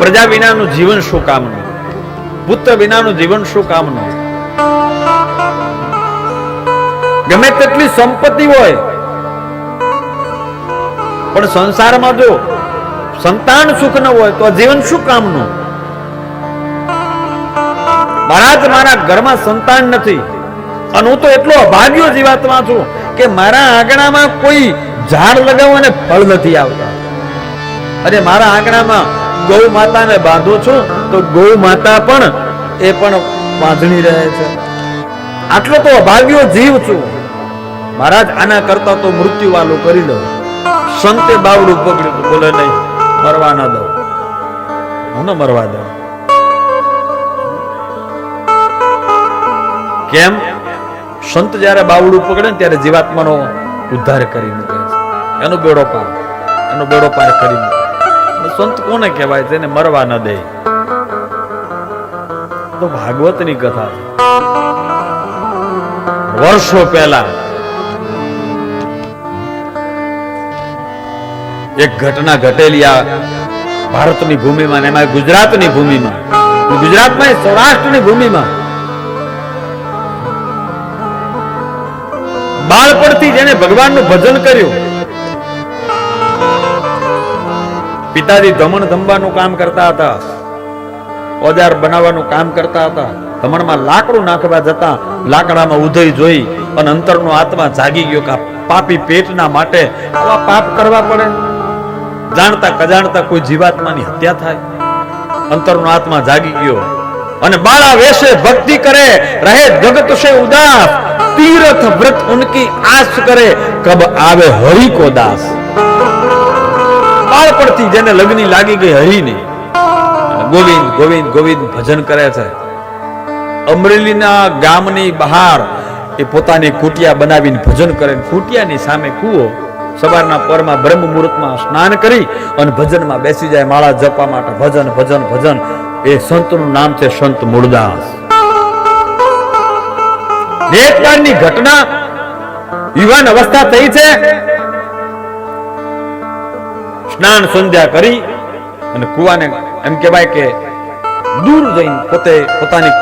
પ્રજા વિનાનું જીવન શું કામનું? પુત્ર વિનાનું જીવન શું કામનું? ગમે તેટલી સંપત્તિ હોય, પણ સંસારમાં જો સંતાન સુખ ન હોય, તો જીવન શું કામનું? મારા જ મારા ઘરમાં સંતાન નથી, અને હું તો એટલો અભાગ્યો જીવાતમાં છું કે મારા આંગણામાં કોઈ ઝાડ લગાવવા અને ફળ નથી આવતા. અરે મારા આંગણામાં ગૌ માતાને બાંધું છું, તો ગૌ માતા પણ એ પણ બાંધણી રહે છે. આટલો તો અભાગ્યો જીવ છું. મહારાજ, આના કરતા તો મૃત્યુ વાલું કરી દઉં. સંતે બાવડું પકડ્યું બોલે નહીં, મરવા ના દઉં. હું ન મરવા દઉં. કેમ? સંત જ્યારે બાવડું પકડે ને ત્યારે જીવાત્માનો ઉદ્ધાર કરી મૂકે એનો બેડો પાર, એનો બેડો પાર કરી મૂકે સંત કોને કહેવાય તેને મરવા ન દે? તો ભાગવતની કથા વર્ષો પહેલા એક ઘટના ઘટેલી આ ભારતની ભૂમિમાં એમાં ગુજરાતની ભૂમિમાં. ગુજરાતમાં સૌરાષ્ટ્રની ભૂમિમાં. બાળપણથી જેને ભગવાનનું ભજન કર્યું પિતાજી ધમણ ધંબાનું કામ કરતા હતા. ઓજાર બનાવવાનું કામ કરતા હતા. ધમણમાં લાકડું નાખવા જતા લાકડામાં ઉધઈ જોઈ અને અંતરનો આત્મા જાગી ગયો કે પાપી પેટના માટે આવા પાપ કરવા પડે. જાણતા કજાણતા કોઈ જીવાત્માની હત્યા થાય. અંતરનો આત્મા જાગી ગયો અને બાળા વેશે ભક્તિ કરે, રહે જગત સે ઉદાસ, તીર્થ વ્રત ઉનકી આસ કરે, કબ આવે હરિ કો દાસ. બાળપણથી જેને લગ્ની લાગી ગઈ હરિની ગોવિંદ ગોવિંદ ગોવિંદ ભજન કરે છે. અમરેલીના ગામની બહાર એ પોતાની કુટિયા બનાવીને ભજન કરે કુટિયાની સામે કૂવો સવારના પરમાં બ્રહ્મ મુહૂર્તમાં સ્નાન કરી અને ભજનમાં બેસી જાય માળા જપવા માટે ભજન ભજન ભજન. એ સંતનું નામ છે સંત મૂળદાસ એકવારની ઘટના યુવાન અવસ્થા થઈ છે. સ્નાન સંધ્યા કરી અને કુવાને એમ કહેવાય કે દૂર જઈને પોતે પોતાની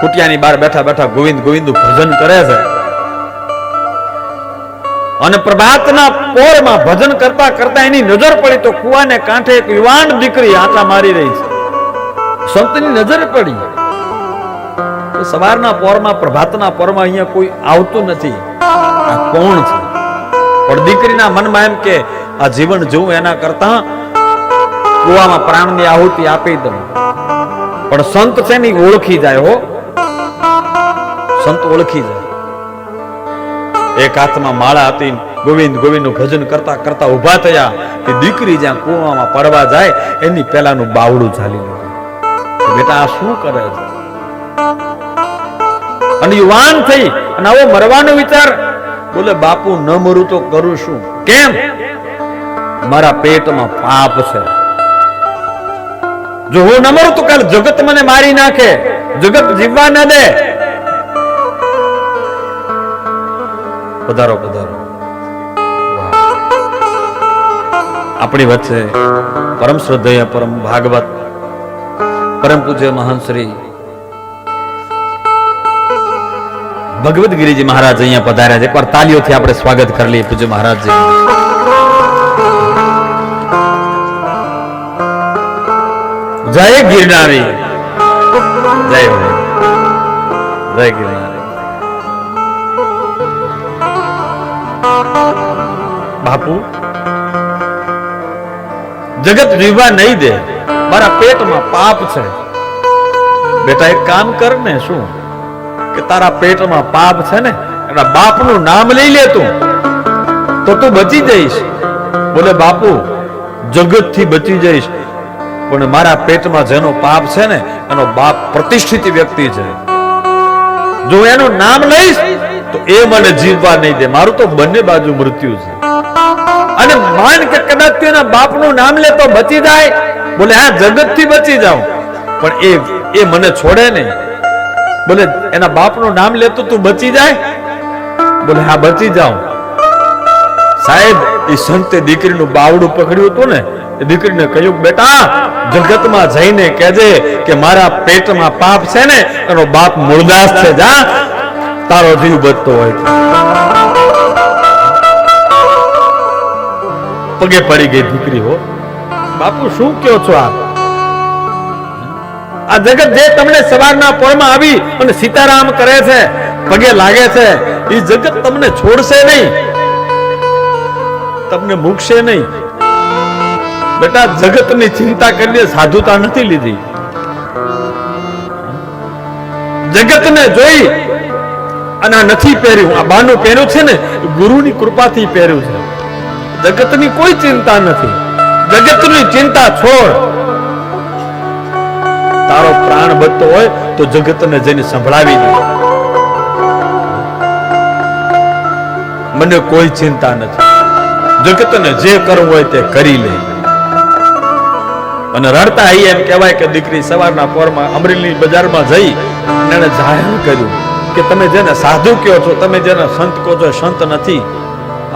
કુટિયાની બહાર બેઠા બેઠા ગોવિંદ ગોવિંદ ભજન કરે છે. અને પ્રભાતના પોરમાં ભજન કરતા કરતા એની નજર પડી તો કુવાને કાંઠે એક યુવાન દીકરી આંટા મારી રહી છે. સંતની નજર પડી. સવારના પોરમાં, પ્રભાતના પોરમાં અહીંયા કોઈ આવતું નથી. આ કોણ છે? પણ દીકરીના મનમાં એમ કે આ જીવન જોઉં એના કરતા કુવામાં પ્રાણની આહુતિ આપી દઉં. પણ સંત છે ને ઓળખી જાય હો? સંત ઓળખી જાય. એક હાથમાં માળા હતી, ગોવિંદ ગોવિંદનું ભજન કરતા કરતા ઊભા થયા કે દીકરી જ્યાં કુવામાં પડવા જાય, એની પેલાનું બાવડું ચાલી લીધું. બેટા આ શું કરે છે? અને યુવાન થઈ અને આવો મરવાનો વિચાર. બોલે, બાપુ, ન મરું તો કરું શું? કેમ? મારા પેટમાં પાપ છે. જો હું ન મરું તો કાલ જગત મને મારી નાખે. જગત જીવવા ન દે. પધારો પધારો. આપણી વચ્ચે પરમ શ્રદ્ધેય, પરમ ભાગવત, પરમ પૂજ્ય મહાન શ્રી ભગવત ગિરિજી મહારાજ અહીંયા પધાર્યા છે. એકવાર તાલીઓથી આપણે સ્વાગત કરી લઈએ પૂજ્ય મહારાજજી. જય ગિરનારી. જય જય ગિરનારી. બાપુ, જગત જીવવા નહીં દે, મારા પેટમાં પાપ છે. બેટા, એક કામ કર ને શું? કે તારા પેટમાં પાપ છે ને, એના બાપનું નામ લઈ લે તું. તો તું બચી જઈશ. બોલે, બાપુ જગતથી બચી જઈશ. પણ મારા પેટમાં જેનો પાપ છે ને, એનો બાપ પ્રતિષ્ઠિત વ્યક્તિ છે. જો એનું નામ લઈશ, તો એ મને જીવવા નહીં દે. મારું તો બંને બાજુ મૃત્યુ છે. અને માન કે કદાચ તું બાપનું નામ લે તો બચી જાય. બોલે, હા જગતથી બચી જાઉં. પણ એ એ મને છોડે નહીં. બોલે, એના બાપનું નામ લેતો તું બચી જાય. બોલે, હા, બચી જાઉં. સાહેબ એ સંતે દીકરીનું બાવડું પકડ્યું હતું ને, એ દીકરીને કહ્યું, બેટા, જગતમાં જઈને કહેજે કે મારા પેટમાં પાપ છે ને, એનો બાપ મૂળદાસ છે, જા. તારો જીવ બચતો હોય પગે પડી ગઈ દીકરી હો. બાપુ, શું કયો છો આપ? આ જગત જે તમને સવારના પોરમાં આવી અને સીતારામ કરે છે, પગે લાગે છે એ જગત તમને છોડશે નહીં. તમને મૂકશે નહીં. બેટા, જગતની ચિંતા કરીને સાધુતા નથી લીધી. જગતને જોઈ અને આ નથી પહેર્યું. આ બાનું પહેર્યું છે ને ગુરુની કૃપાથી પહેર્યું છે. જગતની કોઈ ચિંતા નથી. જગતની ચિંતા છોડ. તારો પ્રાણ બચતો હોય તો જગતને જઈને સંભળાવી દે. મને કોઈ ચિંતા નથી. જગતને જે કરવું હોય તે કરી લે. અને રડતા અહીં એમ કહેવાય કે દીકરી સવારના પોરમાં અમરેલી બજારમાં જઈ એણે જાહેર કર્યું કે તમે જેને સાધુ કહો છો, તમે જેને સંત કહો છો સંત નથી.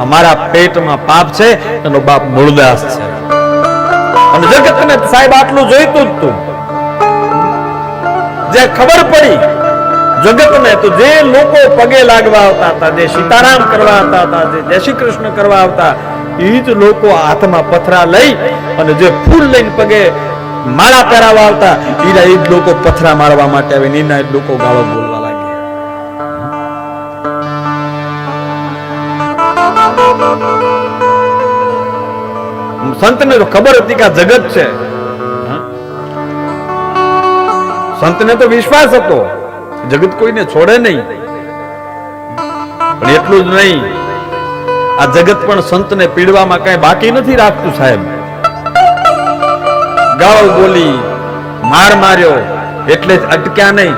અમારા પેટમાં પાપ છે, એનો બાપ મૂળદાસ છે. અને જગતને સાહેબ આટલું જોઈતું જ તું. જે ખબર પડી, જગતને તો જે લોકો પગે લાગવા આવતા હતા, જે સીતારામ કરવા આવતા હતા, જે જય શ્રી કૃષ્ણ કરવા આવતા જ લોકો હાથમાં પથરા લઈ અને જે ફૂલ લઈને પગે માળા પહેરાવા આવતા એ જ લોકો પથરા મારવા માટે આવે એના લોકો ગાળો બોલવા લાગ્યા. સંતને તો ખબર હતી કે આ જગત છે. સંતને તો વિશ્વાસ હતો. જગત કોઈને છોડે નહીં. પણ એટલું જ નહીં. આ જગત પણ સંતને પીડવામાં કઈ બાકી નથી રાખતું, સાહેબ. ગાળો બોલી, માર માર્યો, એટલે જ અટક્યા નહીં.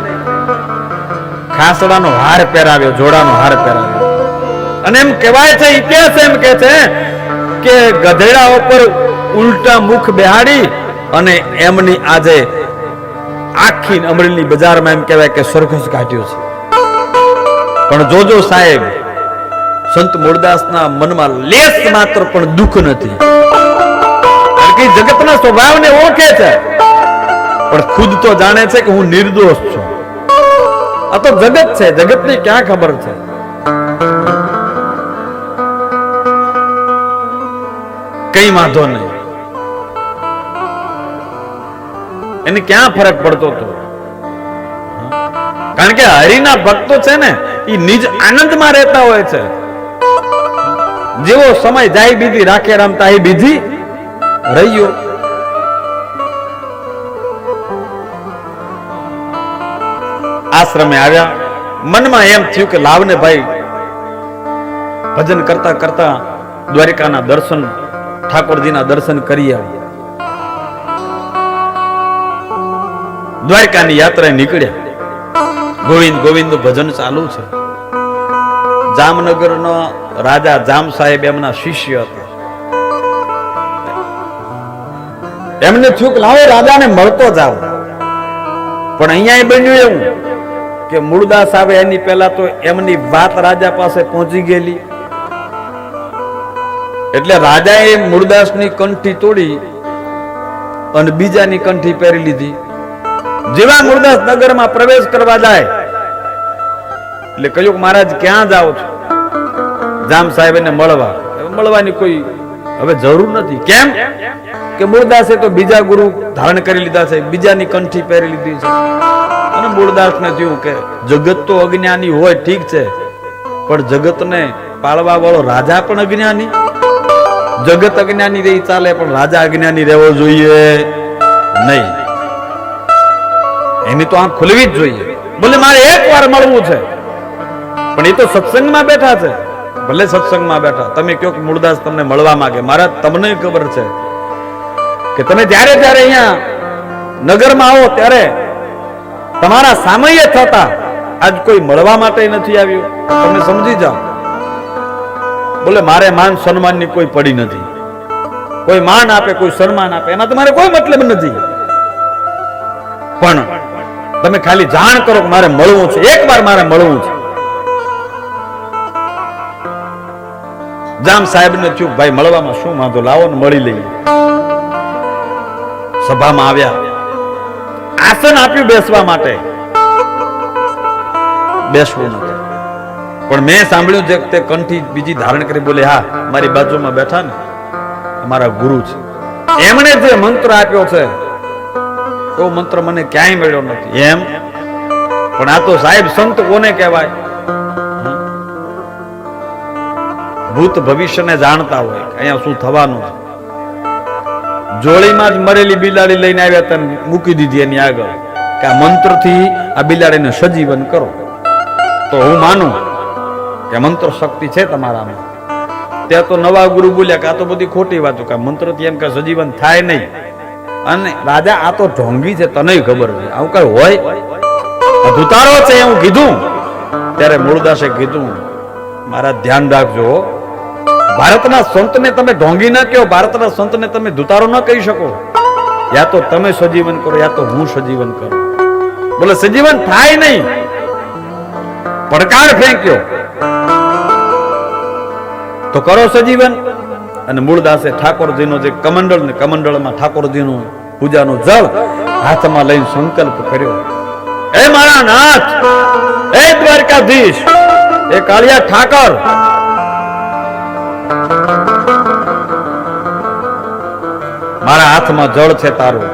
ખાસડાનો હાર પહેરાવ્યો, જોડાનો હાર પહેરાવ્યો. અને એમ કહેવાય છે, ઇતિહાસ એમ કે છે કે ગધેડા ઉપર ઉલટા મુખ બેહાડી અને એમની આજે આખી અમરેલી બજારમાં એમ કહેવાય કે સરઘસ કાઢ્યો છે. પણ જોજો સાહેબ સંત મૂળદાસના મનમાં લેસ માત્ર પણ દુઃખ નથી. જગતના સ્વભાવને ઓળખે છે. પણ ખુદ તો જાણે છે કે હું નિર્દોષ છું. આ તો જગત છે, જગતને ક્યાં ખબર છે? કઈ વાંધો નહીં. એને ક્યાં ફરક પડતો હતો? કારણ કે હરિના ભક્તો છે ને એ નિજ આનંદમાં રહેતા હોય છે. જેવો સમય જાય બીજી, રાખે રમતા એ બીજી, રહ્યો. આશ્રમે આવ્યા. મનમાં એમ થયું કે લાવને ભાઈ, ભજન કરતા કરતા દ્વારિકાના દર્શન, ઠાકોરજીના દર્શન કરી આવ્યા. દ્વારકાની યાત્રા નીકળ્યા. ગોવિંદ ગોવિંદ ભજન ચાલુ છે. જામનગરનો રાજા જામ સાહેબ એમના શિષ્ય હતા એમને થયું કે લાવો રાજાને મળતો જાવ પણ અહીંયા બન્યું એવું કે મૂળદાસ આવે એની પહેલા તો એમની વાત રાજા પાસે પહોંચી ગયેલી. એટલે રાજાએ મૂળદાસની કંઠી તોડી અને બીજાની કંઠી પહેરી લીધી. જેવા મૂળદાસ નગરમાં પ્રવેશ કરવા જાય. એટલે કહ્યું મહારાજ, ક્યાં જાઓ છો? જામ સાહેબ એને મળવા. મળવાની કોઈ હવે જરૂર નથી. કેમ? કે મૂળદાસે તો બીજા ગુરુ ધારણ કરી લીધા છે બીજાની કંઠી પહેરી લીધી છે. અને મૂળદાસને થયું કે જગત તો અજ્ઞાની હોય ઠીક છે પણ જગતને પાળવા વાળો રાજા પણ અજ્ઞાની. જગત અજ્ઞાની રહી ચાલે પણ રાજા અજ્ઞાની રહેવો જોઈએ નહીં. એની તો આંખ ખુલવી જ જોઈએ. બોલે મારે એક વાર મળવું છે. પણ એ તો સત્સંગમાં બેઠા છે. ભલે સત્સંગમાં બેઠા, તમે કયો મૂળદાસ તમને મળવા માંગે. મારા તમને ખબર છે કે તમે જ્યારે જ્યારે અહીંયા નગરમાં આવો ત્યારે તમારા સામયે થતા આજ કોઈ મળવા માટે નથી આવ્યું? તમે સમજી જાઓ. બોલે, મારે માન સન્માનની કોઈ પડી નથી. કોઈ માન આપે, કોઈ સન્માન આપે. એના તમારે કોઈ મતલબ નથી. પણ તમે ખાલી જાણ કરો કે મારે મળવું છે. એક વાર મારે મળવું છે. જામ સાહેબ ને થયું, ભાઈ, મળવામાં શું વાંધો? લાવો ને મળી લઈએ. સભામાં આવ્યા. આસન આપ્યું બેસવા માટે. બેસવું નથી પણ મેં સાંભળ્યું છે તે કંઠી બીજી ધારણ કરી બોલે, હા, મારી બાજુમાં બેઠા ને, અમારા ગુરુ છે. એમણે જે મંત્ર આપ્યો છે, એવો મંત્ર મને ક્યાંય મળ્યો નથી. એમ? પણ આ તો સાહેબ સંત કોને કહેવાય? ભૂત ભવિષ્યને જાણતા હોય અહીંયા શું થવાનું છે. જોળીમાં જ મરેલી બિલાડી લઈને આવ્યા તમે મૂકી દીધી એની આગળ કે આ મંત્રથી આ બિલાડીને સજીવન કરો. તો હું માનું કે મંત્ર શક્તિ છે તમારામાં. ત્યાં તો નવા ગુરુ બોલ્યા કે આ તો બધી ખોટી વાતો કે મંત્રથી એમ કે સજીવન થાય નહીં. અને રાજા, આ તો ઢોંગી છે તને ખબર છે. આવું કઈ હોય? આ છે, એવું કીધું. ત્યારે મૂળદાસે કીધું, મારા ધ્યાન રાખજો ભારતના સંતને તમે ઢોંગી ન કહો, ભારતના સંતને તમે ધુતારો ન કહી શકો. યા તો તમે સજીવન કરો, યા તો હું સજીવન કરું. બોલે, સજીવન થાય નહીં. પડકાર ફેંક્યો. તો કરો સજીવન. અને મૂળદાસે ઠાકોરજીનો જે કમંડળ ને કમંડળમાં ઠાકોરજીનું પૂજાનું જળ હાથમાં લઈને સંકલ્પ કર્યો. એ મારા નાથ એ દ્વારકાધીશ એ કાળિયા ઠાકર હાથમાં જળ છે તારું.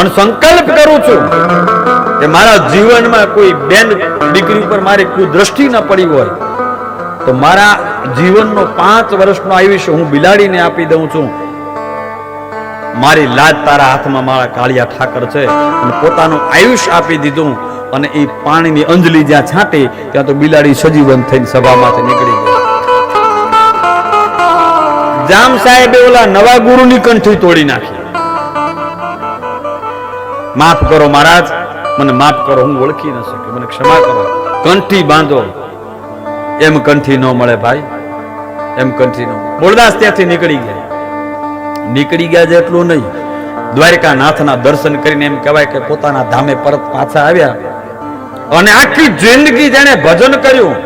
અને સંકલ્પ કરું છું કે મારા જીવનમાં કોઈ બેન દીકરી ઉપર મારી કોઈ ન પડી હોય, તો મારા જીવનનો પાંચ વર્ષનો આયુષ્ય હું બિલાડીને આપી દઉં છું. મારી લાજ તારા હાથમાં મારા કાળિયા ઠાકર છે અને પોતાનું આયુષ્ય આપી દીધું અને એ પાણીની અંજલી જ્યાં છાંટી, ત્યાં તો બિલાડી સજીવન થઈને સભામાંથી નીકળી ગઈ. જામ સાહેબે ઓલા નવા ગુરુની કંઠી તોડી નાખી. માફ કરો મહારાજ, મને માફ કરો, હું ઓળખી ન શક્યો. મને ક્ષમા કરો. કંઠી બાંધો. એમ કંઠી ન મળે ભાઈ. એમ કંઠી ન બોલદાસ ત્યાંથી નીકળી ગયા. નીકળી ગયા છે એટલું નહીં. દ્વારકા નાથના દર્શન કરીને એમ કહેવાય કે પોતાના ધામે પરત પાછા આવ્યા. અને આખી જિંદગી જેને ભજન કર્યું.